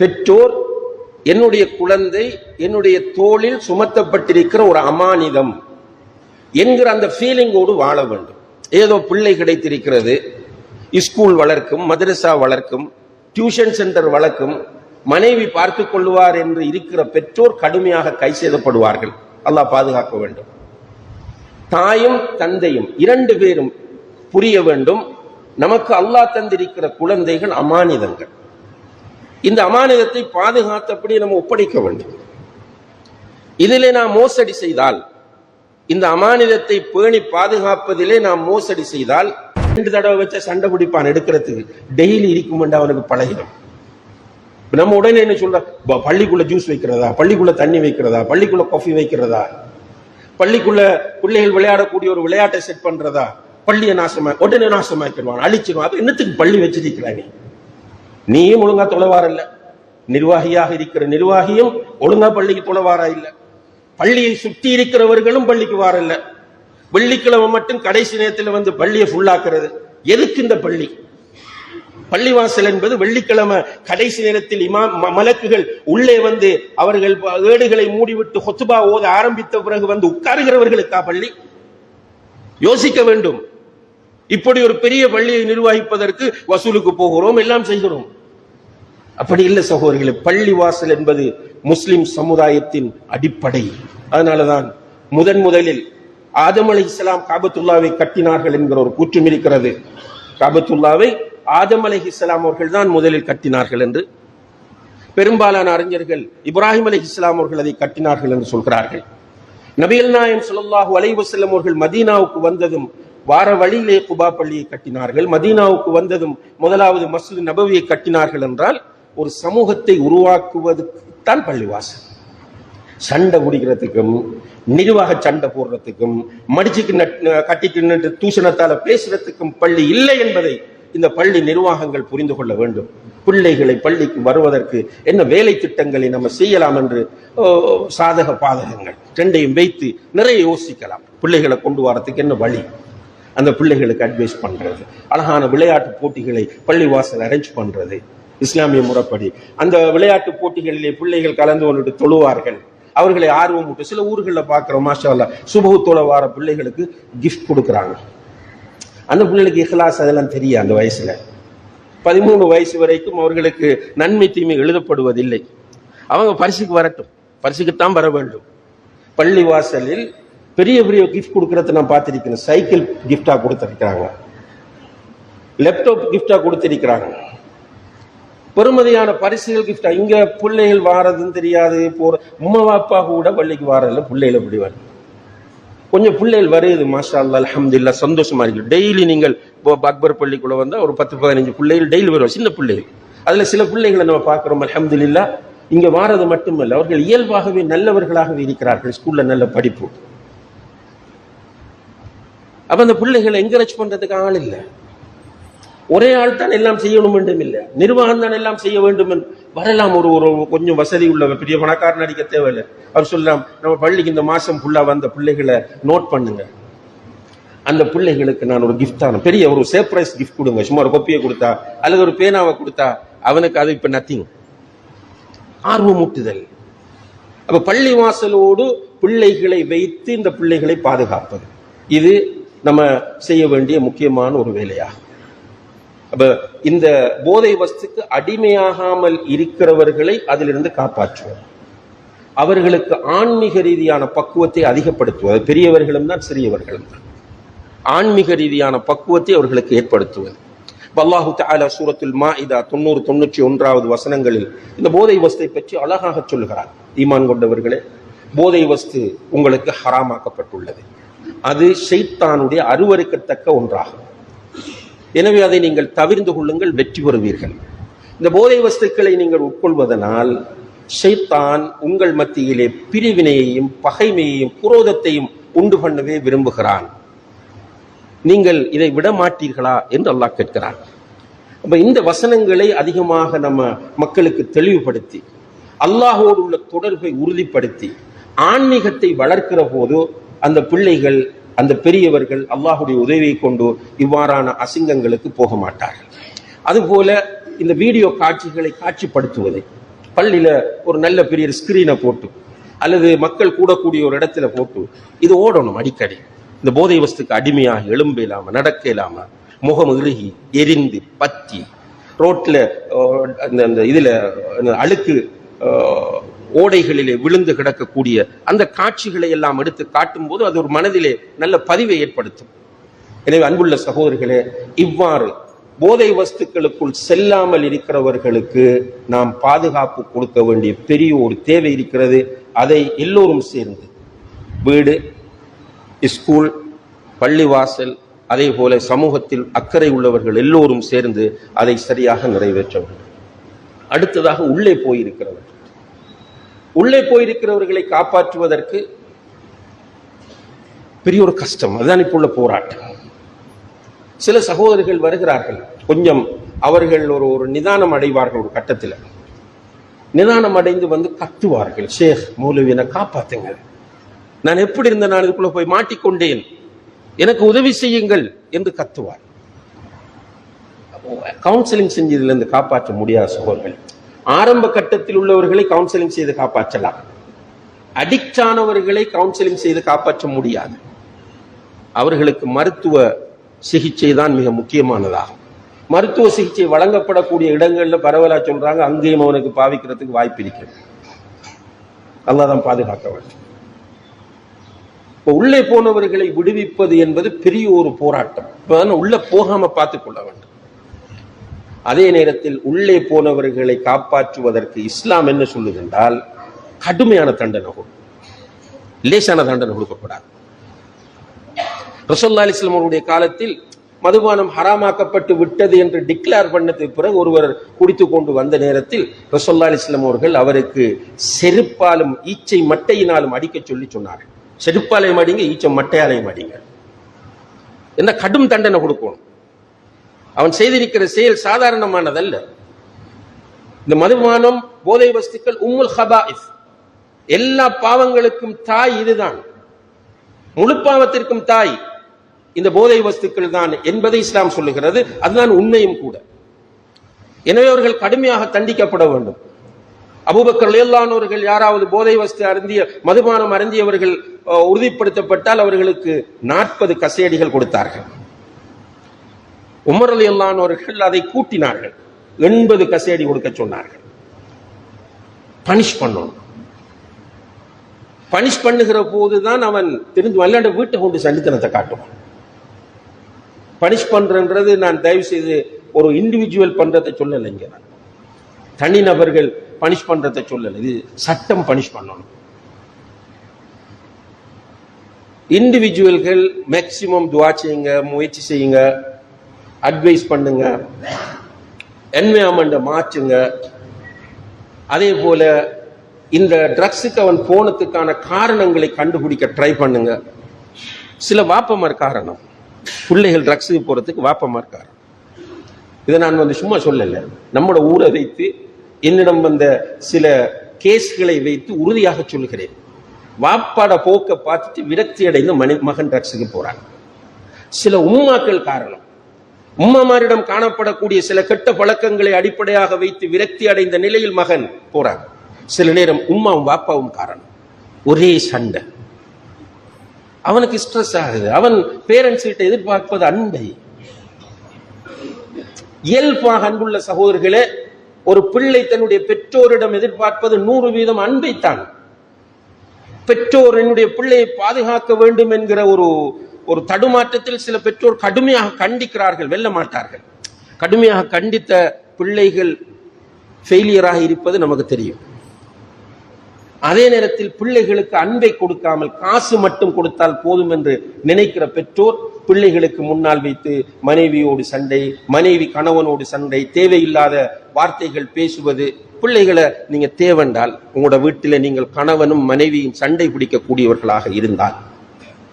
பெற்றோர் என்னுடைய குழந்தை என்னுடைய தோளில் சுமத்தப்பட்டிருக்கிற ஒரு அமானிதம் என்கிற அந்த ஃபீலிங்கோடு வாழ வேண்டும். ஏதோ பிள்ளை கிடைத்திருக்கிறது ஸ்கூல் வளர்க்கும் மதரசா வளர்க்கும் டியூஷன் சென்டர் வளர்க்கும் மனைவி பார்த்து கொள்வார் என்று இருக்கிற பெற்றோர் கடுமையாக கை செய்தப்படுவார்கள் அல்லாஹ் பாதுகாக்க வேண்டும். தாயும் தந்தையும் இரண்டு பேரும் புரிய வேண்டும். நமக்கு அல்லாஹ் தந்திருக்கிற குழந்தைகள் அமானிதங்கள். இந்த அமானிதத்தை பாதுகாத்தபடி நம்ம ஒப்படைக்க வேண்டும். இதிலே நாம் மோசடி செய்தால் இந்த அமானிதத்தை பேணி பாதுகாப்பதிலே நாம் மோசடி செய்தால் ரெண்டு தடவை வச்ச சண்டை பிடிப்பான் எடுக்கிறதுக்கு. டெய்லி இருக்கும் அவனுக்கு பழகிடும். நம்ம உடனே என்ன சொல்ற? பள்ளிக்குள்ள ஜூஸ் வைக்கிறதா? பள்ளிக்குள்ள தண்ணி வைக்கிறதா? பள்ளிக்குள்ள காஃபி வைக்கிறதா? பள்ளிக்குள்ள பிள்ளைகள் விளையாடக்கூடிய ஒரு விளையாட்டை செட் பண்றதா? பள்ளியை நாசமா உடனே நாசமாக்கிடுவான் அழிச்சிடுவான். அப்ப என்னத்துக்கு பள்ளி வச்சிருக்கிறாங்க நீயும் ஒழுங்கா தொலைவார நிர்வாகியாக இருக்கிற நிர்வாகியும் ஒழுங்கா பள்ளிக்கு தொலைவாரா இல்ல. பள்ளியை சுற்றி இருக்கிறவர்களும் பள்ளிக்கு வாரல்ல வெள்ளிக்கிழமை மட்டும் கடைசி நேரத்தில் வந்து பள்ளியை ஃபுல்லாக்குறது எதுக்கு இந்த பள்ளி? பள்ளிவாசல் என்பது வெள்ளிக்கிழமை கடைசி நேரத்தில் இமாம் ம- மலக்குகள் உள்ளே வந்து அவர்கள் ஏடுகளை மூடிவிட்டு ஹொத்துபா ஓத ஆரம்பித்த பிறகு வந்து உட்காருகிறவர்களுக்கா பள்ளி? யோசிக்க வேண்டும். இப்படி ஒரு பெரிய பள்ளியை நிர்வகிப்பதற்கு வசூலுக்கு போகிறோம் எல்லாம் செய்கிறோம். அப்படி இல்லை சகோதரிகளே பள்ளி வாசல் என்பது முஸ்லிம் சமுதாயத்தின் அடிப்படை. அதனாலதான் முதன் முதலில் ஆதம் அலை இஸ்லாம் காபத்துல்லாவை கட்டினார்கள் என்கிற ஒரு கூற்றம் இருக்கிறது. காபத்துல்லாவை ஆதம் அலை இஸ்லாம் அவர்கள் தான் முதலில் கட்டினார்கள் என்று பெரும்பாலான அறிஞர்கள் இப்ராஹிம் அலை இஸ்லாம் அவர்கள் அதை கட்டினார்கள் என்று சொல்கிறார்கள். நபியல் நாயம் சுல்லாஹு அலைவசல்லம் அவர்கள் மதீனாவுக்கு வந்ததும் வார வழியிலே குபா பள்ளியை கட்டினார்கள். மதீனாவுக்கு வந்ததும் முதலாவது மசூது நபவியை கட்டினார்கள் என்றால் ஒரு சமூகத்தை உருவாக்குவதற்கு தான் பள்ளிவாசல். சண்டை பிடிக்கிறதுக்கும் நிர்வாக சண்டை போடுறதுக்கும் மடிச்சுக்கு நட்- நின்று தூஷணத்தால பேசுறதுக்கும் பள்ளி இல்லை என்பதை இந்த பள்ளி நிர்வாகங்கள் புரிந்து கொள்ள வேண்டும். பிள்ளைகளை பள்ளிக்கு வருவதற்கு என்ன வேலை திட்டங்களை நம்ம செய்யலாம் என்று சாதக பாதகங்கள் ரெண்டையும் வைத்து நிறைய யோசிக்கலாம். பிள்ளைகளை கொண்டு வரதுக்கு என்ன வழி? அந்த பிள்ளைகளுக்கு அட்வைஸ் பண்றது. அழகான விளையாட்டு போட்டிகளை பள்ளிவாசல் அரேஞ்ச் பண்றது. இஸ்லாமிய முறைப்படி. அந்த விளையாட்டு போட்டிகளிலே பிள்ளைகள் கலந்து கொண்டு தொழுவார்கள். அவர்களை ஆர்வம் விட்டு சில ஊர்களில் பார்க்குறோம் மாஷா அல்லாஹ் வார பிள்ளைகளுக்கு கிஃப்ட் கொடுக்குறாங்க. அந்த பிள்ளைகளுக்கு இஹ்லாஸ் அதெல்லாம் தெரியும் அந்த வயசுல. பதிமூணு வயசு வரைக்கும் அவர்களுக்கு நன்மை தீமை எழுதப்படுவதில்லை. அவங்க பரிசுக்கு வரட்டும். பரிசுக்குத்தான் வர வேண்டும். பள்ளி வாசலில் பெரிய பெரிய கிஃப்ட் கொடுக்கறத நான் பார்த்துருக்கேன் சைக்கிள் கிஃப்டா கொடுத்துருக்கிறாங்க. லேப்டாப் கிஃப்டா கொடுத்திருக்கிறாங்க. பெருமதியான பரிசுகள் கிஃப்ட் இங்க பிள்ளைகள் வாரதுன்னு தெரியாது போற உம்மா அப்பா கூட பள்ளிக்கு வாரதில்ல பிள்ளைகள் அப்படி கொஞ்சம் பிள்ளைகள் வருது மாஷா அல்லா அலமதுல்லா சந்தோஷமா இருக்கு. டெய்லி நீங்கள் இப்போ அக்பர் பள்ளிக்குள்ள வந்தா ஒரு பத்து பதினஞ்சு பிள்ளைகள் டெய்லி வருவோம் சின்ன பிள்ளைகள். அதுல சில பிள்ளைகளை நம்ம பார்க்கிறோம் இல்லா இங்க வாரது மட்டுமல்ல அவர்கள் இயல்பாகவே நல்லவர்களாகவே இருக்கிறார்கள் ஸ்கூல்ல நல்ல படிப்பு. அப்ப அந்த பிள்ளைகளை என்கரேஜ் பண்றதுக்கு ஆள் இல்லை. ஒரே ஆள் தான் எல்லாம் செய்யணும் என்றும் இல்லை. நிர்வாகம் தான் எல்லாம் செய்ய வேண்டும் என்று. வரலாம் ஒரு ஒரு கொஞ்சம் வசதி உள்ள பெரிய பணக்காரன் அடிக்க தேவையில்லை. அவர் சொல்லலாம் நம்ம பள்ளிக்கு இந்த மாசம் ஃபுல்லா வந்த பிள்ளைகளை நோட் பண்ணுங்க. அந்த பிள்ளைகளுக்கு நான் ஒரு கிஃப்ட் தான் பெரிய ஒரு சர்ப்ரைஸ் கிஃப்ட் கொடுங்க. சும்மா ஒரு கொப்பியை கொடுத்தா அல்லது ஒரு பேனாவை கொடுத்தா அவனுக்கு அது இப்போ நத்திங் ஆர்வமூட்டுதல். அப்ப பள்ளி வாசலோடு பிள்ளைகளை வைத்து இந்த பிள்ளைகளை பாதுகாப்பது. இது நம்ம செய்ய வேண்டிய முக்கியமான ஒரு வேலையாகும். அப்ப இந்த போதை வஸ்துக்கு அடிமையாகாமல் இருக்கிறவர்களை அதிலிருந்து காப்பாற்றுவோம். அவர்களுக்கு ஆன்மீக ரீதியான பக்குவத்தை அதிகப்படுத்துவது பெரியவர்களும் தான் சிறியவர்களும் தான். ஆன்மீக ரீதியான பக்குவத்தை அவர்களுக்கு ஏற்படுத்துவது. இப்ப அல்லாஹு தஆலா சூரத்துல் மாஇதா தொண்ணூறு தொண்ணூற்றி ஒன்றாவது வசனங்களில் இந்த போதை வஸ்தை பற்றி அழகாக சொல்கிறார் ஈமான் கொண்டவர்களே போதை வஸ்து உங்களுக்கு ஹராமாக்கப்பட்டுள்ளது. அது ஷெய்தானுடைய அருவருக்கத்தக்க ஒன்றாகும். எனவே அதை நீங்கள் தவிர்ந்து கொள்ளுங்கள் வெற்றி பெறுவீர்கள். இந்த போதை வஸ்துக்களை நீங்கள் உட்கொள்வதனால் ஷைத்தான் உங்கள் மத்தியிலே பிரிவினையையும் பகைமையையும் குரோதத்தையும் உண்டு பண்ணவே விரும்புகிறான். நீங்கள் இதை விட மாட்டீர்களா என்று அல்லாஹ் கேட்கிறான். அப்ப இந்த வசனங்களை அதிகமாக நம்ம மக்களுக்கு தெளிவுபடுத்தி அல்லாஹோடு உள்ள தொடர்பை உறுதிப்படுத்தி ஆன்மீகத்தை வளர்க்கிற போது அந்த பிள்ளைகள் அந்த பெரியவர்கள் அல்லாஹுடைய உதவியை கொண்டு இவ்வாறான அசிங்கங்களுக்கு போக மாட்டார்கள். அதுபோல இந்த வீடியோ காட்சிகளை காட்சிப்படுத்துவதை பள்ளியில ஒரு நல்ல பெரிய ஸ்கிரீனை போட்டு அல்லது மக்கள் கூடக்கூடிய ஒரு இடத்துல போட்டு இது ஓடணும் அடிக்கடி. இந்த போதை வஸ்துக்கு அடிமையாக எலும்பு இல்லாம நடக்க இல்லாம முகம் இறுகி எரிந்து பத்தி ரோட்ல அந்த அந்த இதுல அந்த அழுக்கு ஓடைகளிலே விழுந்து கிடக்கக்கூடிய அந்த காட்சிகளை எல்லாம் எடுத்து காட்டும் போது அது ஒரு மனதிலே நல்ல பதிவை ஏற்படுத்தும். எனவே அன்புள்ள சகோதரிகளே இவ்வாறு போதை வஸ்துக்களுக்குள் செல்லாமல் இருக்கிறவர்களுக்கு நாம் பாதுகாப்பு கொடுக்க வேண்டிய பெரிய ஒரு தேவை இருக்கிறது. அதை எல்லோரும் சேர்ந்து வீடு ஸ்கூல் பள்ளிவாசல் அதே போல சமூகத்தில் அக்கறை உள்ளவர்கள் எல்லோரும் சேர்ந்து அதை சரியாக நிறைவேற்ற வேண்டும். அடுத்ததாக உள்ளே போயிருக்கிறவர்கள். உள்ளே போயிருக்கிறவர்களை காப்பாற்றுவதற்கு பெரிய ஒரு கஷ்டம். அதுதான் இப்போ உள்ள போராட்டம். சில சகோதரர்கள் வருகிறார்கள். கொஞ்சம் அவர்கள் ஒரு ஒரு நிதானம் அடைவார்கள் ஒரு கட்டத்தில். நிதானம் அடைந்து வந்து கத்துவார்கள். ஷேக் மௌலவி காப்பாத்துங்க. நான் எப்படி இருந்த நான் இதுக்குள்ள போய் மாட்டிக்கொண்டேன். எனக்கு உதவி செய்யுங்கள் என்று கத்துவார். கவுன்சிலிங் செஞ்சதுல இருந்து காப்பாற்ற முடியாத சகோதரர்கள். ஆரம்ப கட்டத்தில் உள்ளவர்களை கவுன்சிலிங் செய்து காப்பாற்றலாம். அடிக்ட் ஆனவர்களை கவுன்சிலிங் செய்து காப்பாற்ற முடியாது. அவர்களுக்கு மருத்துவ சிகிச்சை தான் மிக முக்கியமானதாகும். மருத்துவ சிகிச்சை வழங்கப்படக்கூடிய இடங்கள்ல பரவலா சொல்றாங்க அங்கேயும் அவனுக்கு பாவிக்கிறதுக்கு வாய்ப்பு இருக்கிறது. தான் பாதுகாக்க வேண்டும். இப்போ உள்ளே போனவர்களை விடுவிப்பது என்பது பெரிய ஒரு போராட்டம். இப்போ உள்ள போகாம பார்த்துக்கொள்ள வேண்டும். அதே நேரத்தில் உள்ளே போனவர்களை காப்பாற்றுவதற்கு இஸ்லாம் என்ன சொல்லுதென்றால் கடுமையான தண்டனை கொடுக்கும் லேசான தண்டனை கொடுக்கக்கூடாது. ரசோல்லா அலிஸ்லாம் அவருடைய காலத்தில் மதுபானம் ஹராமாக்கப்பட்டு விட்டது என்று டிக்ளேர் பண்ணதுக்கு பிறகு ஒருவர் குடித்து கொண்டு வந்த நேரத்தில் ரசோல்லா அலிஸ்லாம் அவர்கள் அவருக்கு செருப்பாலும் ஈச்சை மட்டையினாலும் அடிக்க சொல்லி சொன்னார்கள். செருப்பாலையும் அடிங்க ஈச்சை மட்டையாலையும் அடிங்க. என்ன கடும் தண்டனை கொடுக்கணும். அவன் செய்திருக்கிற செயல் சாதாரணமானதல்ல. இந்த மதுபானம் போதை வஸ்துக்கள் உம்முல் ஹபாஇஸ் எல்லா பாவங்களுக்கும் தாய் இதுதான். முழு பாவத்திற்கும் தாய் இந்த போதை வஸ்துக்கள் தான் என்பதை இஸ்லாம் சொல்லுகிறது. அதுதான் உண்மையும் கூட. எனவே அவர்கள் கடுமையாக தண்டிக்கப்பட வேண்டும். அபூபக்கர் லேல்லானவர்கள் யாராவது போதை வஸ்து அருந்திய மதுபானம் அருந்தியவர்கள் உறுதிப்படுத்தப்பட்டால் அவர்களுக்கு நாற்பது கசேடிகள் கொடுத்தார்கள். உமர் அலி அல்லானவர்கள் அதை கூட்டினார்கள். எண்பது கசேடி கொடுக்க சொன்னார்கள். பனிஷ் பண்ணணும். பனிஷ் பண்ணுகிற போதுதான் அவன் தெரிந்து வல்லாண்ட வீட்டை கொண்டு சண்டித்தனத்தை காட்டுவான். பனிஷ் பண்றன்றது நான் தயவு செய்து ஒரு இண்டிவிஜுவல் பண்றதை சொல்லலைங்க நான். தனிநபர்கள் பனிஷ் பண்றதை சொல்லலை. இது சட்டம் பனிஷ் பண்ணணும். இண்டிவிஜுவல்கள் மேக்சிமம் துவா செய்யுங்க முயற்சி செய்யுங்க. அட்வைஸ் பண்ணுங்க. என்வயர்மெண்ட்டை மாற்றுங்க. அதே போல இந்த ட்ரக்ஸுக்கு அவன் போனதுக்கான காரணங்களை கண்டுபிடிக்க ட்ரை பண்ணுங்க. சில வாப்பமார் காரணம். பிள்ளைகள் ட்ரக்ஸுக்கு போகிறதுக்கு வாப்பமார் காரணம். இதை நான் வந்து சும்மா சொல்லலை. நம்மளோட ஊரை வைத்து என்னிடம் வந்த சில கேஸ்களை வைத்து உறுதியாக சொல்கிறேன் வாப்பாட போக்க பார்த்துட்டு விரக்தி அடைந்து மனி மகன் ட்ரக்ஸுக்கு போகிறாங்க சில உம்மாக்கள் காரணம். உம்மாமாரிடம் காணப்படக்கூடிய சில கெட்ட பழக்கங்களை அடிப்படையாக வைத்து விரக்தி அடைந்த நிலையில் மகன் போறாங்க சில நேரம் உம்மாவும் வாப்பாவும் காரணம். ஒரே சண்டை. அவனுக்கு ஸ்ட்ரெஸ் ஆகுது. அவன் பேரண்ட்ஸ் கிட்ட எதிர்பார்ப்பது அன்பை. இயல்பாக அன்புள்ள சகோதரர்களே ஒரு பிள்ளை தன்னுடைய பெற்றோரிடம் எதிர்பார்ப்பது நூறு வீதம் அன்பைத்தான். பெற்றோர் என்னுடைய பிள்ளையை பாதுகாக்க வேண்டும் என்கிற ஒரு ஒரு தடுமாற்றத்தில் சில பெற்றோர் கடுமையாக கண்டிக்கிறார்கள் வெல்ல மாட்டார்கள். கடுமையாக கண்டித்த பிள்ளைகள் ஃபெயிலியராக இருப்பது நமக்கு தெரியும். அதே நேரத்தில் பிள்ளைகளுக்கு அன்பை கொடுக்காமல் காசு மட்டும் கொடுத்தால் போதும் என்று நினைக்கிற பெற்றோர் பிள்ளைகளுக்கு முன்னால் வைத்து மனைவியோடு சண்டை மனைவி கணவனோடு சண்டை தேவையில்லாத வார்த்தைகள் பேசுவது பிள்ளைகளை நீங்க தேவண்டால் உங்களோட வீட்டில் நீங்கள் கணவனும் மனைவியும் சண்டை பிடிக்கக்கூடியவர்களாக இருந்தால்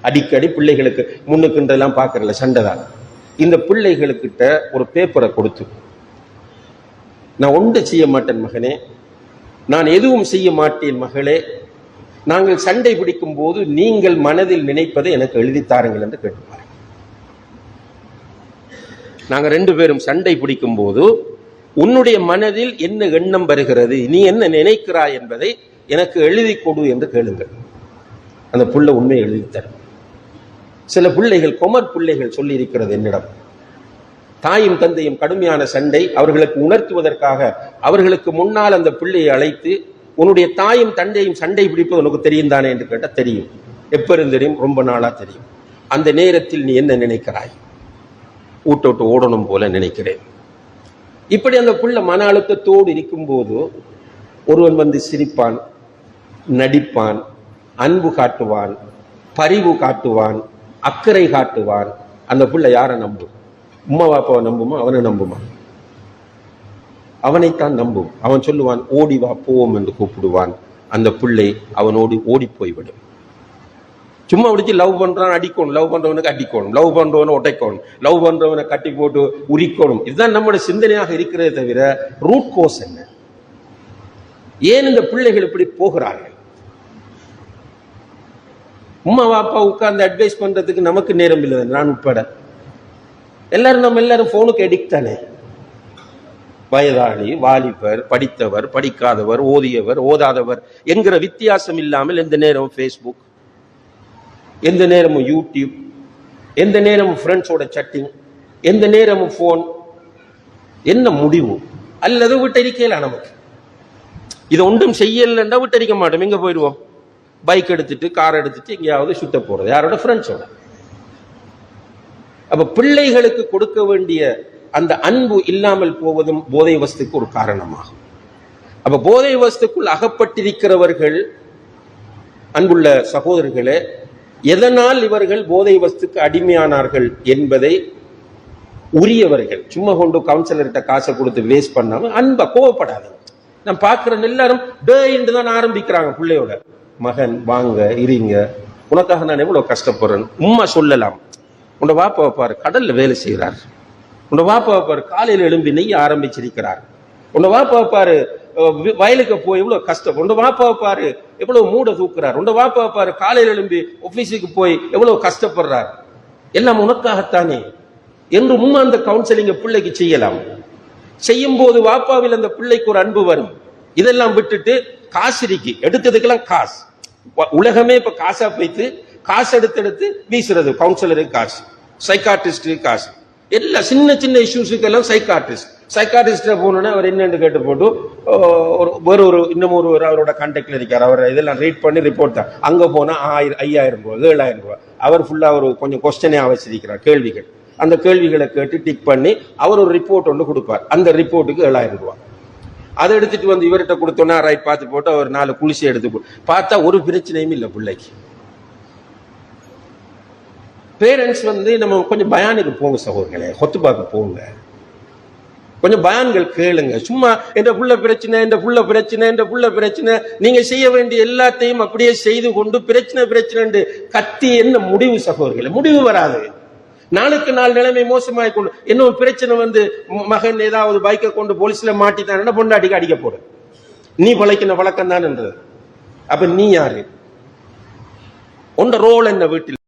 அடிக்கடி பிள்ளைகளுக்கு முன்னுக்குன்றெல்லாம் பார்க்கறல சண்டை தான். இந்த பிள்ளைகளுக்கிட்ட ஒரு பேப்பரை கொடுத்து நான் ஒன்று செய்ய மாட்டேன் மகனே நான் எதுவும் செய்ய மாட்டேன் மகளே நாங்கள் சண்டை பிடிக்கும் போது நீங்கள் மனதில் நினைப்பதை எனக்கு எழுதித் தாருங்கள் என்று கேட்டுப்பாரு. நாங்கள் ரெண்டு பேரும் சண்டை பிடிக்கும் போது உன்னுடைய மனதில் என்ன எண்ணம் வருகிறது நீ என்ன நினைக்கிறாய் என்பதை எனக்கு எழுதி கொடு என்று கேளுங்கள். அந்த புள்ள உண்மை எழுதித்தரும். சில பிள்ளைகள் கொமர் பிள்ளைகள் சொல்லி இருக்கிறது என்னிடம். தாயும் தந்தையும் கடுமையான சண்டை அவர்களுக்கு உணர்த்துவதற்காக அவர்களுக்கு முன்னால் அந்த பிள்ளையை அழைத்து உன்னுடைய தாயும் தந்தையும் சண்டை பிடிப்பது உனக்கு தெரியும் தானே? என்று கேட்டால் தெரியும். எப்பெரும் தெரியும்? ரொம்ப நாளா தெரியும். அந்த நேரத்தில் நீ என்ன நினைக்கிறாய்? ஊட்ட விட்டு ஓடணும் போல நினைக்கிறேன். இப்படி அந்த புள்ள மன அழுத்தத்தோடு இருக்கும்போது ஒருவன் வந்து சிரிப்பான் நடிப்பான் அன்பு காட்டுவான் பரிவு காட்டுவான் அக்கறை காட்டுவான் அந்த பிள்ளை யாரை நம்பும்? உம்மா பாப்பாவை நம்புமா? அவனை நம்புமா? அவனைத்தான் நம்பும். அவன் சொல்லுவான் ஓடி வா போவோம் என்று கூப்பிடுவான். அந்த பிள்ளை அவனோடு ஓடி போய்விடும் சும்மா பிடிச்சி லவ் பண்றான் அடிக்கணும் லவ் பண்றவனுக்கு அடிக்கணும் லவ் பண்றவனை உடைக்கணும் லவ் பண்றவனை கட்டி போட்டு உரிக்கணும். இதுதான் நம்மளோட சிந்தனையாக இருக்கிறதே தவிர ரூட் கோஸ் என்ன? ஏன் இந்த பிள்ளைகள் இப்படி போகிறார்கள்? உம்மா வாப்பா உட்கார்ந்து அட்வைஸ் பண்றதுக்கு நமக்கு நேரம் இல்லை. நான் உட்பட. எல்லாரும் நம்ம எல்லாரும் போனுக்கு அடிக்ட் தானே? வயதாளி வாலிபர் படித்தவர் படிக்காதவர் ஓதியவர் ஓதாதவர் என்கிற வித்தியாசம் இல்லாமல் எந்த நேரமும் ஃபேஸ்புக் எந்த நேரமும் யூடியூப் எந்த நேரமும் ஃப்ரெண்ட்ஸோட சட்டிங் எந்த நேரமும் ஃபோன் என்ன முடிவு? அல்லது விட்டறிக்கலாம் நமக்கு? இதை ஒன்றும் செய்யலைன்னா விட்டடிக்க மாட்டோம். எங்க போயிடுவோம்? பைக் எடுத்துட்டு கார் எடுத்துட்டு எங்கேயாவது சுத்த போறது. யாரோட? ஃப்ரெண்ட்ஸோட அப்ப பிள்ளைகளுக்கு கொடுக்க வேண்டிய அந்த அன்பு இல்லாமல் போவதும் போதை வஸ்துக்கு ஒரு காரணமாகும். அப்ப போதை வஸ்துக்குள் அகப்பட்டிருக்கிறவர்கள் அன்புள்ள சகோதரர்களே எதனால் இவர்கள் போதை வஸ்துக்கு அடிமையானார்கள் என்பதை உரியவர்கள் சும்மா கொண்டு கவுன்சிலர்கிட்ட காசை கொடுத்து வேஸ்ட் பண்ணாம அன்பை கோவப்படாது நான் பார்க்கிறேன் எல்லாரும் டே என்று தான் ஆரம்பிக்கிறாங்க பிள்ளையோட. மகன் வாங்க இருங்க. உனக்காக நான் எவ்வளவு கஷ்டப்படுறேன் உம்மா சொல்லலாம். உன்னோட வாப்பாவை பாரு கடல்ல வேலை செய்கிறார் உன்னோட வாப்பாவை பாரு காலையில் எழும்பி நெய்ய ஆரம்பிச்சிருக்கிறார். உன்னோட வாப்பாவை பாரு வயலுக்கு போய் எவ்வளவு கஷ்டம். உன்னோட வாப்பாவை பாரு எவ்வளவு மூட தூக்குறார். உன்னோட வாப்பாவை பாரு காலையில் எழும்பி ஆஃபீஸுக்கு போய் எவ்வளவு கஷ்டப்படுறார். எல்லாம் உனக்காகத்தானே. என்று உம்மா அந்த கவுன்சிலிங்கை பிள்ளைக்கு செய்யலாம். செய்யும் போது வாப்பாவில் அந்த பிள்ளைக்கு ஒரு அன்பு வரும். இதெல்லாம் விட்டுட்டு காசு இருக்கு எடுத்ததுக்கெல்லாம் காசு. உலகமே இப்ப காசா போய்த்து காசு எடுத்து எடுத்து வீசுறது கவுன்சிலருக்கு காசு சைக்காட்ரிஸ்டுக்கு காசு. எல்லா சின்ன சின்ன இஷ்யூஸுக்கு எல்லாம் சைக்காட்ரிஸ்ட் சைக்காட்ரிஸ்ட போனோன்னே அவர் என்னென்னு கேட்டு போட்டு ஒரு வேறு ஒரு இன்னும் ஒரு ஒரு அவரோட கான்டாக்ட்ல இருக்கார். அவர் இதெல்லாம் ரீட் பண்ணி ரிப்போர்ட் தான் அங்க போனா ஆயிரம் ஐயாயிரம் ரூபாய் ஏழாயிரம் ரூபாய். அவர் ஃபுல்லா ஒரு கொஞ்சம் கொஸ்டனே வச்சிருக்கிறார் கேள்விகள். அந்த கேள்விகளை கேட்டு டிக் பண்ணி அவர் ஒரு ரிப்போர்ட் ஒன்று கொடுப்பார். அந்த ரிப்போர்ட்டுக்கு ஏழாயிரம் ரூபாய். அதை எடுத்துட்டு வந்து இவர்கிட்ட கொடுத்தோன்னா ரைட் பார்த்து போட்டு அவர் நாலு குளிசி எடுத்து பார்த்தா ஒரு பிரச்சனையும் இல்லை பிள்ளைக்கு. பேரண்ட்ஸ் வந்து நம்ம கொஞ்சம் பயானுக்கு போங்க சகோதரர்களே கொத்து பார்க்க போங்க. கொஞ்சம் பயான்கள் கேளுங்க. சும்மா என்ற புள்ள பிரச்சனை என்ற புள்ள பிரச்சனை என்ற புள்ள பிரச்சனை. நீங்க செய்ய வேண்டிய எல்லாத்தையும் அப்படியே செய்து கொண்டு பிரச்சனை பிரச்சனை கத்தி என்ன முடிவு சகோதரர்களே? முடிவு வராது. நாளுக்கு நாள் நிலைமை மோசமாய் கொண்டு என்ன பிரச்சனை வந்து மகன் ஏதாவது பைக்கை கொண்டு போலீஸ்ல மாட்டிட்டான் பொண்டாட்டிக்கு அடிக்க போற? நீ பழைக்கின வழக்கம் தான் அப்ப நீ யாரு? உன் ரோல் என்ன வீட்டில்?